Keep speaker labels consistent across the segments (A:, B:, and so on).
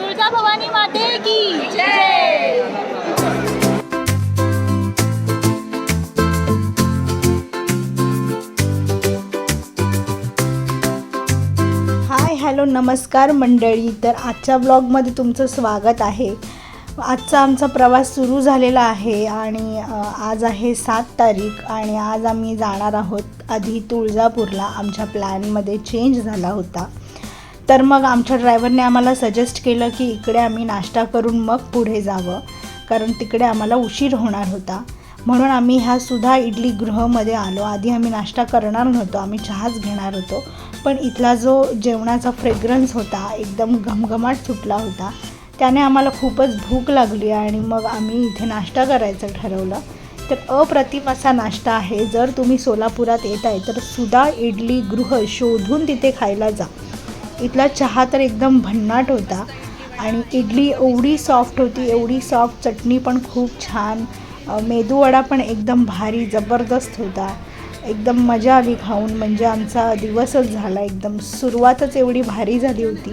A: तुळजा भवानी माते की जय!
B: Hi hello नमस्कार मंडळी. तर आजच्या ब्लॉगमध्ये तुमचं स्वागत आहे. आजचा आमचा प्रवास सुरू झालेला आहे आणि आज आहे सात तारीख आणि आज आम्ही जाणार आहोत आधी तुळजापूरला. आमच्या प्लॅनमध्ये चेंज झाला होता. तर मग आमच्या ड्रायव्हरने आम्हाला सजेस्ट केलं की इकडे आम्ही नाश्ता करून मग पुढे जावं कारण तिकडे आम्हाला उशीर होणार होता. म्हणून आम्ही ह्या सुधा इडली गृहमध्ये आलो. आधी आम्ही नाश्ता करणार नव्हतो आम्ही चहाच घेणार होतो. पण इथला जो जेवणाचा फ्रेग्रन्स होता एकदम घमघमाट सुटला होता. त्याने आम्हाला खूपच भूक लागली आणि मग आम्ही इथे नाश्ता करायचं ठरवलं. तर अप्रतिम असा नाश्ता आहे. जर तुम्ही सोलापुरात येत आहे तर सुधा इडली गृह शोधून तिथे खायला जा. इथला चहा तर एकदम भन्नाट होता. आणि इडली एवढी सॉफ्ट होती एवढी सॉफ्ट चटणी पण खूप छान. मेदूवडा पण एकदम भारी जबरदस्त होता. एकदम मजा आली खाऊन. म्हणजे आमचा दिवसच झाला एकदम. सुरुवातच एवढी भारी झाली होती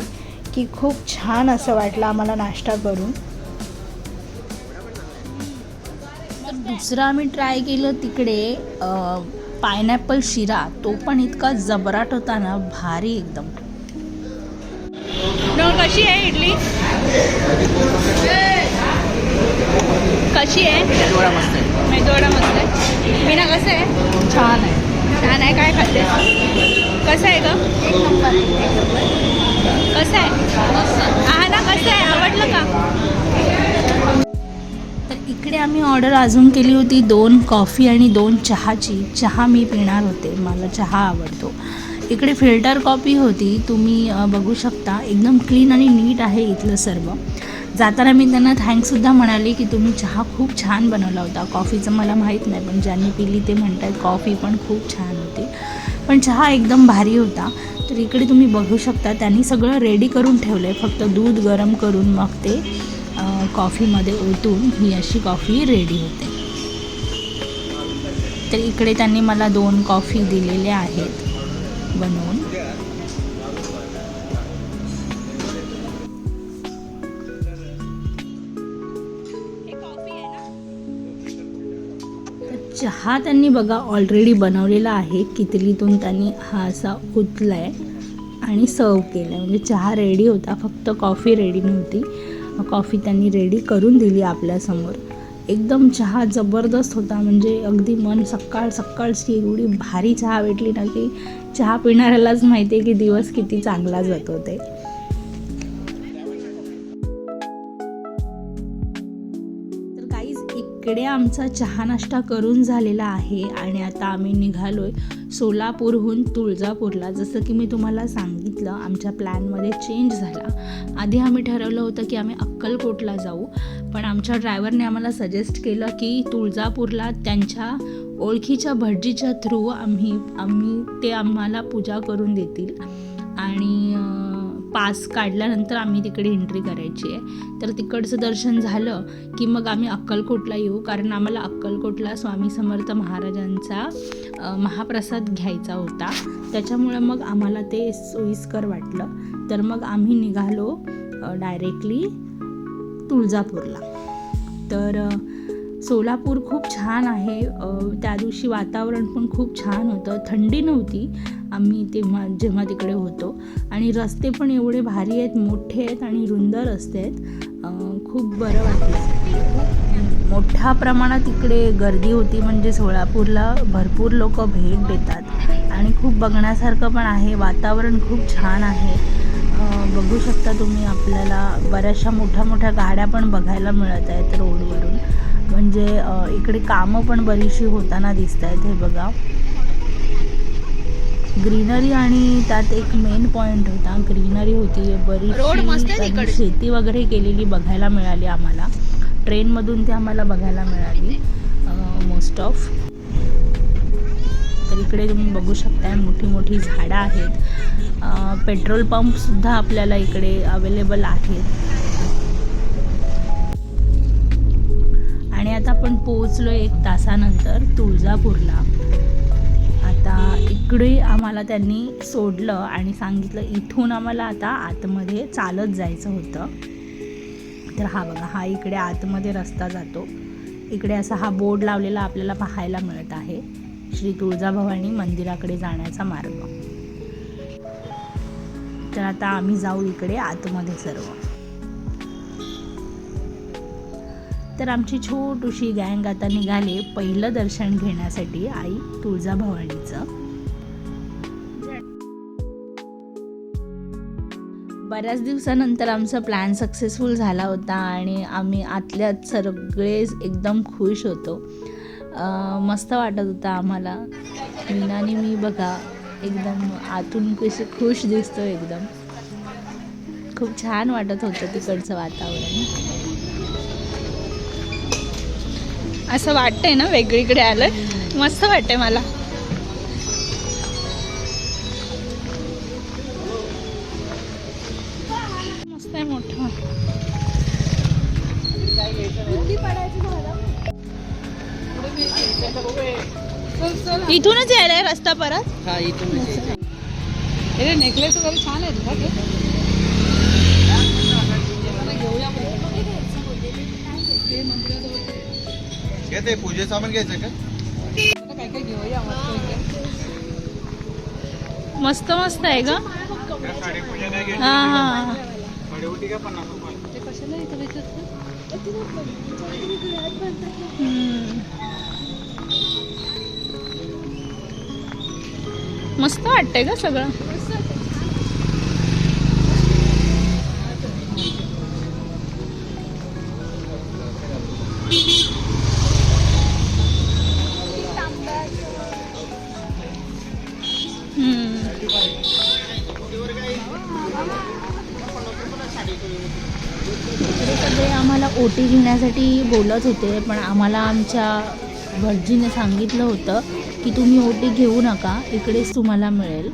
B: की खूप छान असं वाटलं आम्हाला नाश्ता करून.
A: दुसरं आम्ही ट्राय केलं तिकडे पायनॅपल शिरा. तो पण इतका जबराट होता ना भारी एकदम. कशी आहे इडली? कशी आहे?
C: मेदूवडा मस्त आहे.
A: मेदूवडा मस्त आहे. मीना कसं आहे?
C: छान आहे.
A: छान आहे काय खाते कसं आहे ग? कसं आहे? हा ना कसं आहे? आवडलं का? तर इकडे आम्ही ऑर्डर अजून केली होती दोन कॉफी आणि दोन चहाची. चहा मी पिणार होते. मला चहा आवडतो. इकडे फिल्टर कॉफी होती तुम्ही बघू शकता. एकदम क्लीन आणि नीट आहे इथलं सर्व. जाताना मी त्यांना थँक्ससुद्धा म्हणाले की तुम्ही चहा खूप छान बनवला होता. कॉफीचं मला माहीत नाही पण ज्यांनी पिली ते म्हणतात कॉफी पण खूप छान होती. पण चहा एकदम भारी होता. तर इकडे तुम्ही बघू शकता त्यांनी सगळं रेडी करून ठेवलं आहे फक्त दूध गरम करून मग ते कॉफीमध्ये ओतून ही अशी कॉफी रेडी होते. तर इकडे त्यांनी मला दोन कॉफी दिलेल्या आहेत. बनवून. चहा त्यांनी बघा ऑलरेडी बनवलेला आहे. कितलीतून त्यांनी हा असा उतला आहे आणि सर्व केलं आहे म्हणजे चहा रेडी होता फक्त कॉफी रेडी नव्हती. कॉफी त्यांनी रेडी करून दिली आपल्यासमोर. एकदम चहा जबरदस्त होता. म्हणजे अगदी मन सकाळ सकाळची एवढी भारी चहा भेटली ना की चहा पिणाऱ्यालाच माहिती आहे की दिवस किती चांगला जातो ते. तर काहीच इकडे आमचा चहा नाश्ता करून झालेला आहे आणि आता आम्ही निघालोय सोलापूरहून तुळजापूरला. जसं की मी तुम्हाला सांगितलं आमच्या प्लॅनमध्ये चेंज झाला. आधी आम्ही ठरवलं होतं की आम्ही अक्कलकोटला जाऊ. पण आमच्या ड्रायव्हरने आम्हाला सजेस्ट केलं की तुळजापूरला त्यांच्या ओळखीच्या भटजीच्या थ्रू आम्ही आम्ही ते आम्हाला पूजा करून देतील. आणि पास काढल्यानंतर आम्ही तिकडे एंट्री करायची आहे. तर तिकडचं दर्शन झालं की मग आम्ही अक्कलकोटला येऊ. कारण आम्हाला अक्कलकोटला स्वामी समर्थ महाराजांचा महाप्रसाद घ्यायचा होता. त्याच्यामुळे मग आम्हाला ते सोयीस्कर वाटलं. तर मग आम्ही निघालो डायरेक्टली तुळजापूरला. तर सोलापूर खूप छान आहे. त्या दिवशी वातावरण पण खूप छान होतं. थंडी नव्हती. आम्ही तेव्हा जेव्हा तिकडे होतो. आणि रस्ते पण एवढे भारी आहेत मोठे आहेत आणि रुंद रस्ते आहेत. खूप बरं वाटलं. मोठ्या प्रमाणात इकडे गर्दी होती म्हणजे सोलापूरला भरपूर लोक भेट देतात. आणि खूप बघण्यासारखं पण आहे. वातावरण खूप छान आहे. बघू शकता तुम्ही आपल्याला बऱ्याचशा मोठ्या मोठ्या गाड्या पण बघायला मिळत आहेत रोडवरून. म्हणजे इकडे कामं पण बरीचशी होताना दिसत आहेत हे बघा. ग्रीनरी आणि त्यात एक मेन पॉईंट होता. ग्रीनरी होती बरीचशी शेती वगैरे केलेली बघायला मिळाली आम्हाला. ट्रेनमधून ती आम्हाला बघायला मिळाली मोस्ट ऑफ इकडे तुम्ही बघू शकताय मोठी मोठी झाडं आहेत. पेट्रोल पंपसुद्धा आपल्याला इकडे अवेलेबल आहेत आणि आता आपण पोहोचलो एक तासानंतर तुळजापूरला. आता इकडे आम्हाला त्यांनी सोडलं आणि सांगितलं इथून आम्हाला आता आतमध्ये चालत जायचं होतं. तर हा बघा हा इकडे आतमध्ये रस्ता जातो. इकडे असा हा बोर्ड लावलेला आपल्याला पाहायला मिळत आहे. श्री तुळजाभवानी मंदिराकडे जाण्याचा मार्ग. तर आता आम्ही जाऊ इकडे आतमध्ये सर्व. तर आमची छोटीशी गँग आता निघाले पहिलं दर्शन घेण्यासाठी आई तुळजाभवानीचं. बऱ्याच दिवसानंतर आमचा प्लॅन सक्सेसफुल झाला होता आणि आम्ही आतल्यात सगळेच एकदम खुश होतो. मस्त वाटत होता आम्हाला. मीनाने मी बघा एकदम आतून कशी खुश दिसतो एकदम. खूप छान वाटत होतं तिकडचं वातावरण.
C: असं वाटतंय ना वेगळीकडे आलं? मस्त वाटतंय मला. मस्त आहे मोठं. इथूनच यायला रस्ता परत?
D: हा इथून
C: अरे नेकलेस वगैरे छान आहेत का ते?
D: घेते पूजे सामान घ्यायचं का?
C: मस्त मस्त आहे ग. हा हा मस्त वाटतंय का सगळं हम्म.
A: सगळे आम्हाला ओटी घेण्यासाठी बोलत होते पण आम्हाला आमच्या भटजीने सांगितलं होतं की तुम्ही ओटी घेऊ नका इकडेच तुम्हाला मिळेल.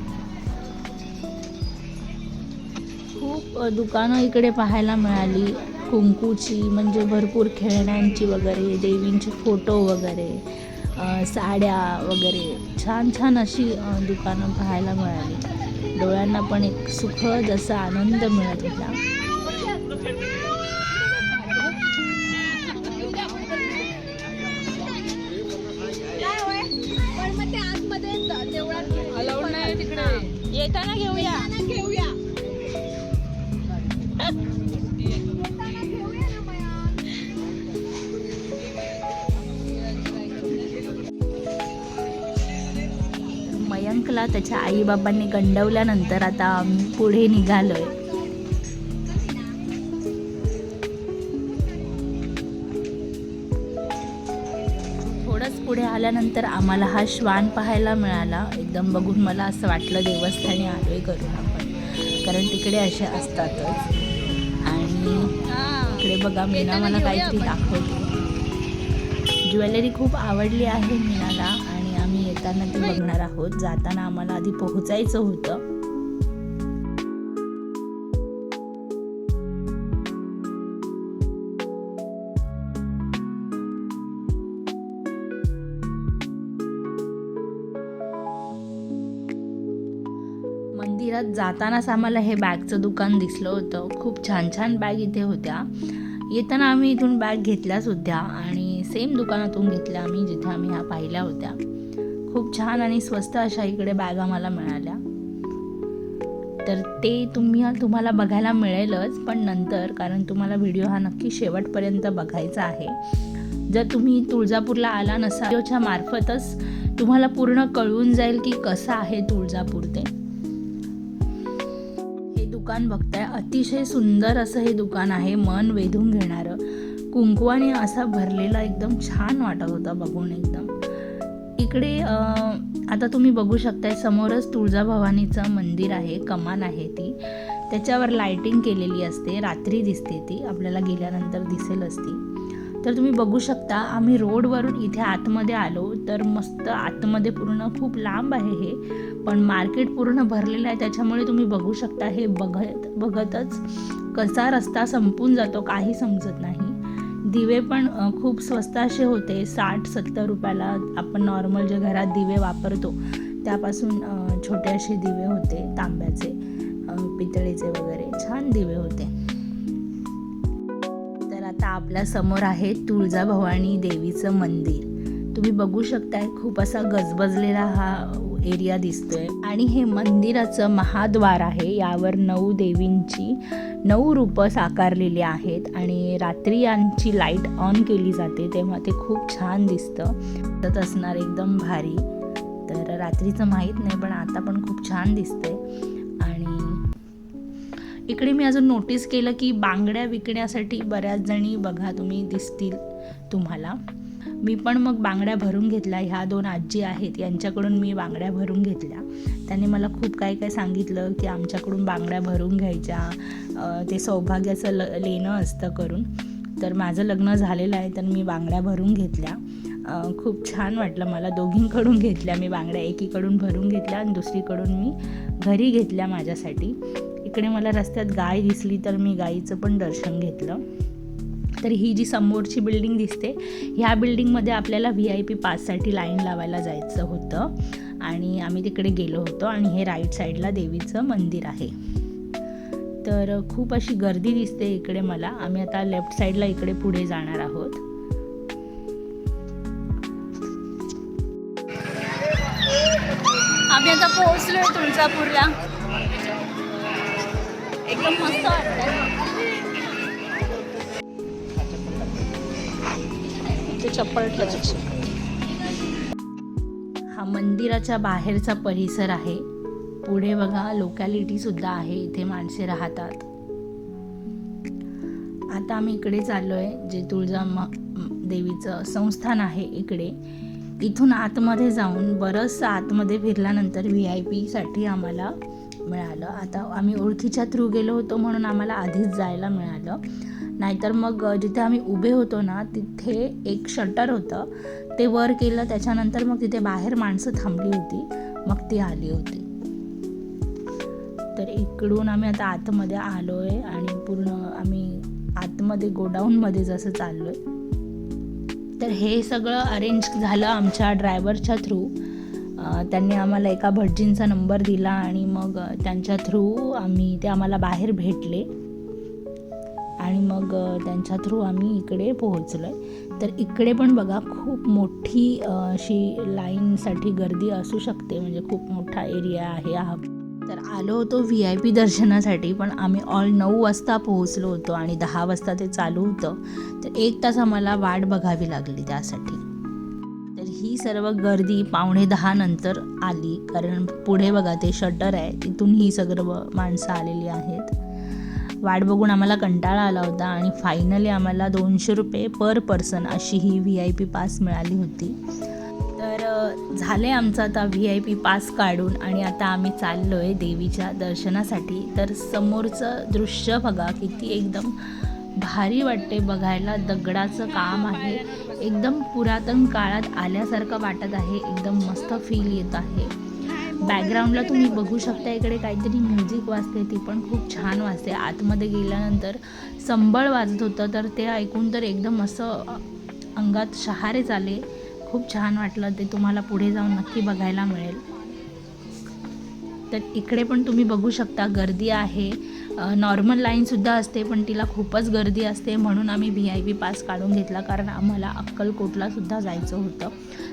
A: खूप दुकानं इकडे पाहायला मिळाली. कुंकूची म्हणजे भरपूर खेळण्यांची वगैरे देवींचे फोटो वगैरे साड्या वगैरे. छान छान अशी दुकानं पाहायला मिळाली. डोळ्यांना पण एक सुखद असा आनंद मिळत होता. मयंकला त्याच्या आईबाबांनी गंडवल्यानंतर आता आम्ही पुढे निघालोय. थोडंच पुढे आल्यानंतर आम्हाला हा श्वान पाहायला मिळाला. एकदम बघून मला असं वाटलं देवस्थानी आलोय करून आपण. कारण तिकडे असे असतातच. आणि इकडे बघा मीना मला काहीतरी दाखवते. ज्वेलरी खूप आवडली आहे आम्ही येताना ते बघणार आहोत. जाताना आम्हाला आधी पोहोचायचं होतं. मंदिरात जातानाच आम्हाला हे बॅगचं दुकान दिसलं होतं. खूप छान छान बॅग इथे होत्या. येताना आम्ही इथून बॅग घेतल्याच होत्या आणि सेम दुकानातून घेतल्या आम्ही जिथे आम्ही ह्या पाहिल्या होत्या. खूप छान आणि स्वस्त अशा इकडे बॅगा मला मिळाल्या. तर ते तुम्ही तुम्हाला बघायला मिळेलच पण नंतर कारण तुम्हाला व्हिडिओ हा नक्की शेवटपर्यंत बघायचा आहे. जर तुम्ही तुळजापूरला आला नसा व्हिडिओच्या मार्फतच तुम्हाला पूर्ण कळून जाईल की कसं आहे तुळजापूर ते. हे दुकान बघताय अतिशय सुंदर असं हे दुकान आहे मन वेधून घेणारं. कुंकवाने असा भरलेला एकदम छान वाटत होता बघून एकदम. इकडे आता तुम्ही बघू शकताय समोरच तुळजाभवानीचं मंदिर आहे कमान आहे ती. त्याच्यावर लाइटिंग केलेली असते रात्री दिसते ती आपल्याला गेल्यानंतर दिसेलच ती तर तुम्ही बघू शकता आम्ही रोडवरून इथे आतमध्ये आलो तर मस्त आतमध्ये पूर्ण खूप लांब आहे हे पण मार्केट पूर्ण भरलेलं आहे त्याच्यामुळे तुम्ही बघू शकता हे बघत बघतच कसा रस्ता संपून जातो काही समजत नाही. दिवे पण खूप स्वस्त असे होते. साठ सत्तर रुपयाला आपण नॉर्मल जे घरात दिवे वापरतो त्यापासून छोटेसे छोटे असे दिवे होते तांब्याचे पितळेचे वगैरे. छान दिवे होते. तर आता आपल्यासमोर आहे तुळजाभवानी देवीचं मंदिर. तुम्ही बघू शकताय खूप असा गजबजलेला हा एरिया दिसतोय. आणि हे मंदिराचं महाद्वार आहे यावर नऊ देवींची नऊ रूपं साकारलेली आहेत आणि रात्री यांची लाइट ऑन केली जाते तेव्हा ते खूप छान दिसतं. तर असणार एकदम भारी. तर रात्रीचं माहीत नाही पण आता पण खूप छान दिसतंय. आणि इकडे मी अजून नोटीस केलं की बांगड्या विकण्यासाठी बऱ्याच जणी बघा तुम्ही दिसतील तुम्हाला. मी पण मग बांगड्या भरून घेतल्या. ह्या दोन आजी आहेत यांच्याकडून मी बांगड्या भरून घेतल्या. त्याने मला खूप काय काय सांगितलं की आमच्याकडून बांगड्या भरून घ्यायच्या. ते सौभाग्याचं ल लेणं असतं करून. तर माझं लग्न झालेलं आहे तर मी बांगड्या भरून घेतल्या. खूप छान वाटलं मला दोघींकडून घेतल्या. मी बांगड्या एकीकडून भरून घेतल्या आणि दुसरीकडून मी घरी घेतल्या माझ्यासाठी. इकडे मला रस्त्यात गाय दिसली तर मी गाईचं पण दर्शन घेतलं. तर ही जी समोरची बिल्डिंग दिसते ह्या बिल्डिंगमध्ये आपल्याला व्ही आय पी पाससाठी लाईन लावायला जायचं होतं. आणि आम्ही तिकडे गेलो होतो आणि हे राईट साईडला देवीचं मंदिर आहे. तर खूप अशी गर्दी दिसते इकडे मला. आम्ही आता लेफ्ट साईडला इकडे पुढे जाणार आहोत.
C: आम्ही आता पोहोचलोय तुळजापूरला. एकदम मस्त वाटत चप्पल ठेवायची.
A: मंदिराच्या बाहेरचा परिसर आहे. पुढे बघा लोकॅलिटीसुद्धा आहे. इथे माणसे राहतात. आता आम्ही इकडे चाललो आहे जे तुळजा म देवीचं संस्थान आहे इकडे. इथून आतमध्ये जाऊन बरंचसं आतमध्ये फिरल्यानंतर व्ही आय पीसाठी आम्हाला मिळालं. आता आम्ही ओळखीच्या थ्रू गेलो होतो म्हणून आम्हाला आधीच जायला मिळालं. नाहीतर मग जिथे आम्ही उभे होतो ना तिथे एक शटर होतं. ते वर केलं त्याच्यानंतर मग तिथे बाहेर माणसं थांबली होती. मग ती आली होती. तर इकडून आम्ही आता आतमध्ये आलो आहे आणि पूर्ण आम्ही आतमध्ये गोडाऊनमध्ये जसं चाललो आहे तर हे सगळं अरेंज झालं आमच्या ड्रायव्हरच्या थ्रू त्यांनी आम्हाला एका भटजींचा नंबर दिला आणि मग त्यांच्या थ्रू आम्ही ते आम्हाला बाहेर भेटले. आणि मग त्यांच्या थ्रू आम्ही इकडे पोहोचलो आहे तर इकडे पण बघा खूप मोठी अशी लाईनसाठी गर्दी असू शकते. म्हणजे खूप मोठा एरिया आहे हा. तर आलो होतो व्ही आय पी दर्शनासाठी पण आम्ही ऑल नऊ वाजता पोहोचलो होतो आणि दहा वाजता ते चालू होतं. तर एक तास आम्हाला वाट बघावी लागली त्यासाठी. तर ही सर्व गर्दी पावणे दहा नंतर आली. कारण पुढे बघा ते शटर आहे. तिथून ही सर्व माणसं आलेली आहेत. वाट बघून आम्हाला कंटाळा आला होता आणि फायनली आम्हाला दोनशे रुपये पर पर्सन अशी ही व्ही आय पी पास मिळाली होती. तर झाले आमचं आता व्ही आय पी पास काढून आणि आता आम्ही चाललो आहे देवीच्या दर्शनासाठी. तर समोरचं दृश्य बघा किती एकदम भारी वाटते बघायला. दगडाचं काम आहे. एकदम पुरातन काळात आल्यासारखं वाटत आहे. एकदम मस्त फील येत आहे. बॅकग्राऊंडला तुम्ही बघू शकता इकडे काहीतरी म्युझिक वाजते ती पण खूप छान वाजते. आतमध्ये गेल्यानंतर संबळ वाजत होतं तर ते ऐकून तर एकदम असं अंगात शहारे आले खूप छान वाटलं ते तुम्हाला पुढे जाऊन नक्की बघायला मिळेल. तर इकडे पण तुम्ही बघू शकता गर्दी आहे. नॉर्मल लाईनसुद्धा असते पण तिला खूपच गर्दी असते म्हणून आम्ही व्ही आय पी पास काढून घेतला कारण आम्हाला अक्कलकोटलासुद्धा जायचं होतं.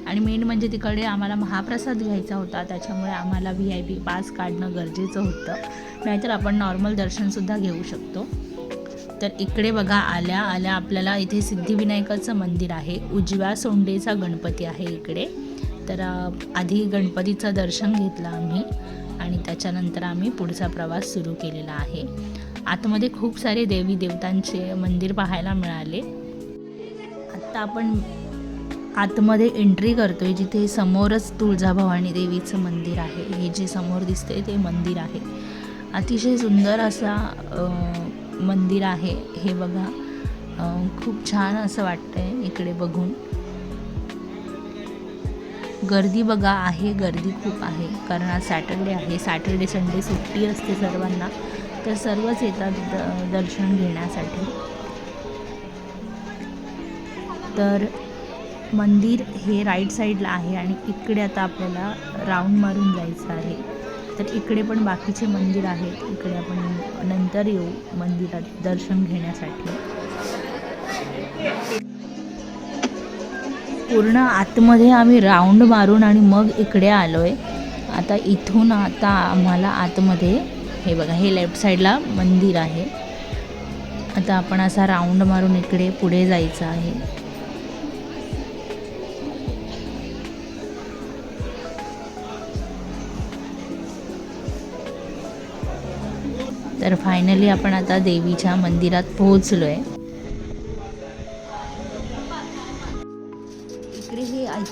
A: आणि मेन म्हणजे तिकडे आम्हाला महाप्रसाद घ्यायचा होता त्याच्यामुळे आम्हाला व्ही आय पी पास काढणं गरजेचं होतं. नाहीतर आपण नॉर्मल दर्शनसुद्धा घेऊ शकतो. तर इकडे बघा आल्या आल्या आपल्याला इथे सिद्धिविनायकाचं मंदिर आहे. उजव्या सोंडेचा गणपती आहे इकडे. तर आधी गणपतीचं दर्शन घेतलं आम्ही. आणि त्याच्यानंतर आम्ही पुढचा प्रवास सुरू केलेला आहे. आतमध्ये खूप सारे देवी देवतांचे मंदिर पाहायला मिळाले. आत्ता आपण आतमध्ये एंट्री करतो आहे जिथे समोरच तुळजाभवानी देवीचं मंदिर आहे. हे जे समोर दिसते ते मंदिर आहे. अतिशय सुंदर असा मंदिर आहे. हे बघा. खूप छान असं वाटतंय इकडे बघून. गर्दी बघा आहे गर्दी खूप आहे. कारण आज सॅटर्डे आहे. सॅटर्डे संडे सुट्टी असते सर्वांना. तर सर्वच येतात द दर्शन घेण्यासाठी. तर मंदिर हे राईट साईडला आहे आणि इकडे आता आपल्याला राऊंड मारून जायचं आहे. तर इकडे पण बाकीचे मंदिर आहेत. इकडे आपण नंतर येऊ मंदिरात दर्शन घेण्यासाठी. पूर्ण आतमध्ये आम्ही राऊंड मारून आणि मग इकडे आलो आहे आता इथून आता आम्हाला आतमध्ये हे बघा हे लेफ्ट साईडला मंदिर आहे. आता आपण असा राऊंड मारून इकडे पुढे जायचं आहे. तर फायनली आपण आता देवीच्या मंदिरात पोहोचलो आहे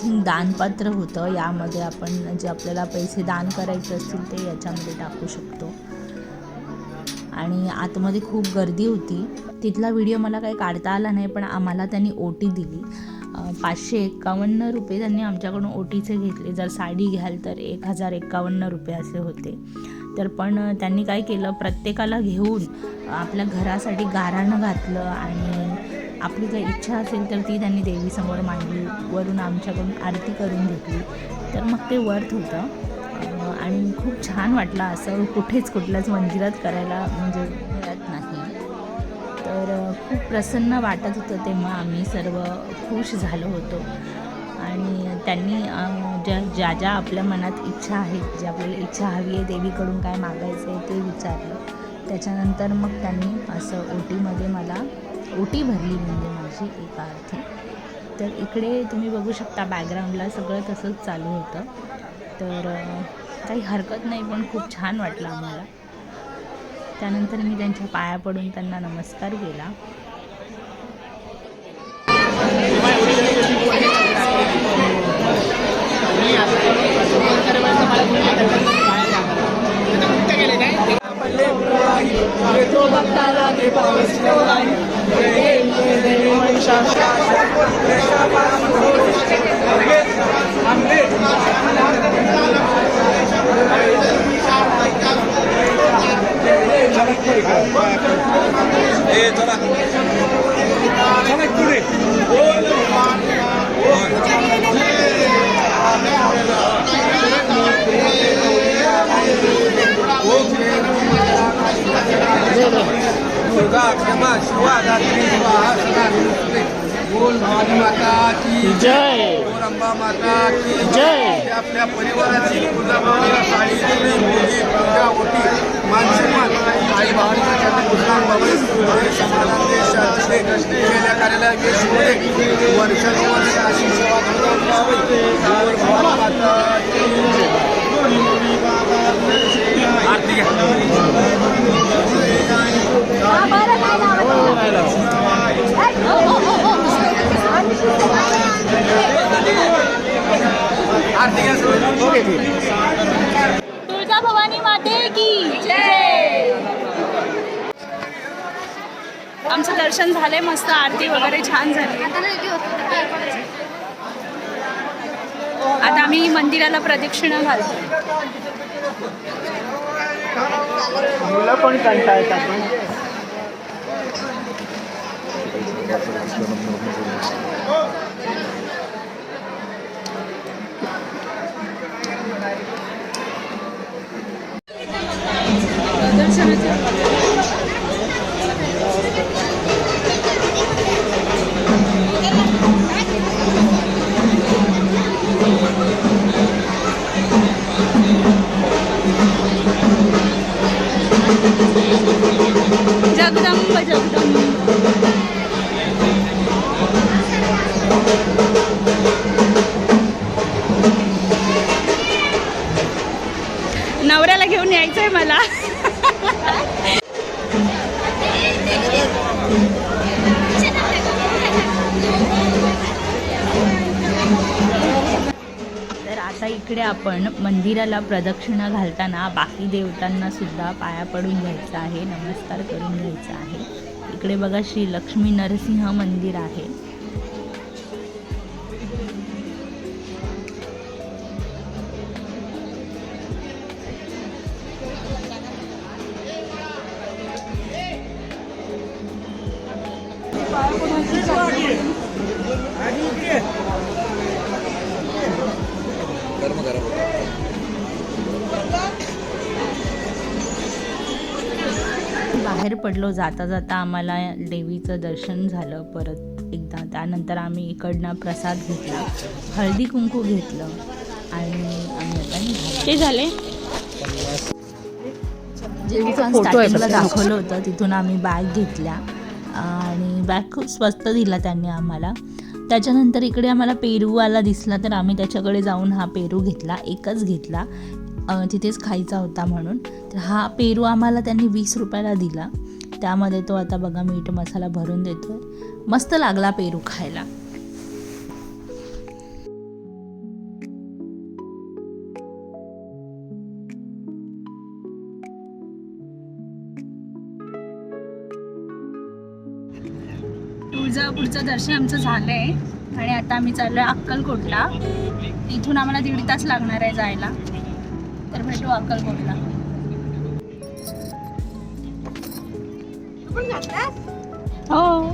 A: दानपात्र होतं यामध्ये आपण जे आपल्याला पैसे दान करायचे असतील ते याच्यामध्ये टाकू शकतो. आणि आतमध्ये खूप गर्दी होती. तिथला व्हिडिओ मला काही काढता आला नाही पण आम्हाला त्यांनी ओटी दिली. पाचशे एक्कावन्न रुपये त्यांनी आमच्याकडून ओटीचे घेतले. जर साडी घ्याल तर एक हजार एक्कावन्न रुपये असे होते. तर पण त्यांनी काय केलं प्रत्येकाला घेऊन आपल्या घरासाठी गाराणं घातलं आणि आपली काही इच्छा असेल तर ती त्यांनी देवीसमोर मांडली. वरून आमच्याकडून आरती करून घेतली. तर मग ते वर्थ होतं. आणि खूप छान वाटलं असं कुठेच कुठल्याच मंदिरात करायला म्हणजे मिळत नाही. तर खूप प्रसन्न वाटत होतं तेव्हा आम्ही सर्व खुश झालो होतो. आणि त्यांनी ज्या ज्या ज्या आपल्या मनात इच्छा आहेत ज्या आपल्याला इच्छा हवी आहे देवीकडून काय मागायचं आहे ते विचारलं. त्याच्यानंतर मग त्यांनी असं ओटीमध्ये मला ओटी भरली म्हणजे माझी एका अर्थी तर इकडे तुम्ही बघू शकता बॅकग्राऊंडला सगळं तसंच चालू होतं. तर काही हरकत नाही पण खूप छान वाटलं आम्हाला. त्यानंतर मी त्यांच्या पाया पडून त्यांना नमस्कार केला. dai, dove trova tala
C: che poi si dai, e niente di noi ci asciaccia, e sta passando, ambe, ambe, e তোরা অনেক
E: दुर्गा क्षमा शिवा दात्री स्वाहा सदा नमस्ते बोल भवानी माता की
F: जय
E: अंबा माता की
F: जय.
E: आपल्या परिवाराची पूजा साडी दिली मुलगी पूजा ओटी मानसन्मान आई केल्या यश वर्षानुवर्ष अशी सेवा घडवून द्यावी बोल भवानी माता की जय. आरती घ्या आरती घ्या सगळे. ओके
C: तुळजा भवानी माते की जय! आमचं दर्शन झालंय मस्त आरती वगैरे छान झाली. आता आम्ही मंदिराला प्रदक्षिणा घालतो.
F: मुलं पण कंटाळतात.
C: 咱们下面就着说
A: तर आता इकडे आपण मंदिराला प्रदक्षिणा घालताना बाकी देवतांना सुद्धा पाया पडून घ्यायचा आहे नमस्कार करून घ्यायचा आहे. इकडे बघा श्री लक्ष्मी नरसिंह मंदिर आहे. कर्म खराब होता. बाहेर पडलो जाता जाता आम्हाला देवीचं दर्शन झालं परत एकदा. त्यानंतर आम्ही इकडनं प्रसाद घेतला. हळदी कुंकू घेतलं आणि आम्ही
C: ते झाले?
A: स्टार्टिंगला दाखवलं होतं तिथून आम्ही बॅग घेतल्या आणि बॅग खूप स्वस्त दिला त्यांनी आम्हाला. त्याच्यानंतर इकडे आम्हाला पेरूवाला दिसला तर आम्ही त्याच्याकडे जाऊन हा पेरू घेतला एकच घेतला. तिथेच खायचा होता म्हणून. तर हा पेरू आम्हाला त्यांनी वीस रुपयाला दिला. त्यामध्ये तो आता बघा मीठ मसाला भरून देतो मस्त लागला पेरू खायला.
C: तुळजापूरचं दर्शन आमचं झालं आहे आणि आता आम्ही चाललो आहे अक्कलकोटला. इथून आम्हाला दीड तास लागणार आहे जायला. तर भेटू अक्कलकोटला. हो.